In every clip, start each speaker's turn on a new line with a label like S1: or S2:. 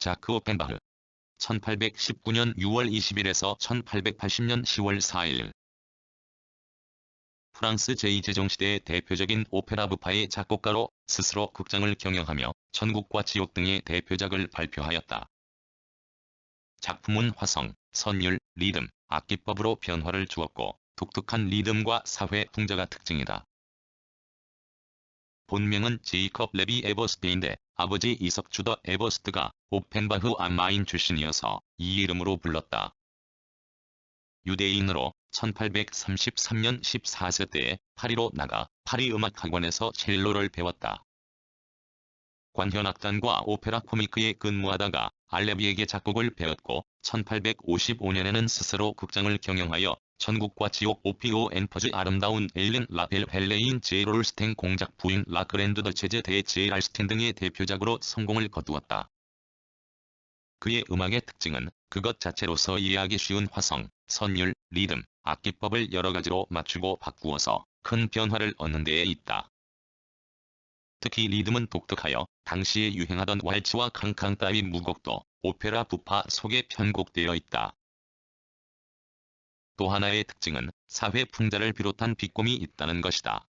S1: 자크 오펜바흐 1819년 6월 20일에서 1880년 10월 4일 프랑스 제2제정시대의 대표적인 오페라 부파의 작곡가로 스스로 극장을 경영하며 천국과 지옥 등의 대표작을 발표하였다. 작품은 화성, 선율, 리듬, 악기법으로 변화를 주었고 독특한 리듬과 사회 풍자가 특징이다. 본명은 제이컵 레비 에버스트인데 아버지 이석 주더 에버스트가 오펜바흐 안마인 출신이어서 이 이름으로 불렀다. 유대인으로 1833년 14세 때에 파리로 나가 파리 음악학원에서 첼로를 배웠다. 관현악단과 오페라 코미크에 근무하다가 알레비에게 작곡을 배웠고 1855년에는 스스로 극장을 경영하여 천국과 지옥 오피오 앤퍼즈 아름다운 엘렌 라벨 벨레인 제롤스텐 공작 부인 라그랜드 더체제 대 제랄스텐 등의 대표작으로 성공을 거두었다. 그의 음악의 특징은 그것 자체로서 이해하기 쉬운 화성, 선율, 리듬, 악기법을 여러 가지로 맞추고 바꾸어서 큰 변화를 얻는 데에 있다. 특히 리듬은 독특하여 당시에 유행하던 왈츠와 캉캉 따위 무곡도 오페라 부파 속에 편곡되어 있다. 또 하나의 특징은 사회 풍자를 비롯한 비꼼이 있다는 것이다.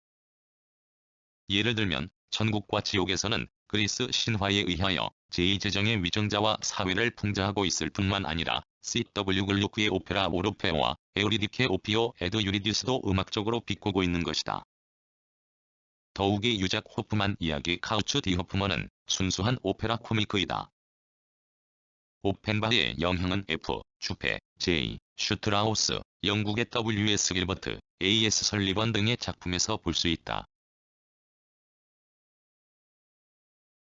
S1: 예를 들면 천국과 지옥에서는 그리스 신화에 의하여 제2제정의 위정자와 사회를 풍자하고 있을 뿐만 아니라 C.W. 글루크의 오페라 오르페오와 에우리디케 오피오 에드 유리디스도 음악적으로 비꼬고 있는 것이다. 더욱이 유작 호프만 이야기 카우츠 디 호프먼은 순수한 오페라 코미크이다. 오펜바의 영향은 F, 주페, J, 슈트라우스, 영국의 W.S. 길버트, A.S. 설리번 등의 작품에서 볼 수 있다.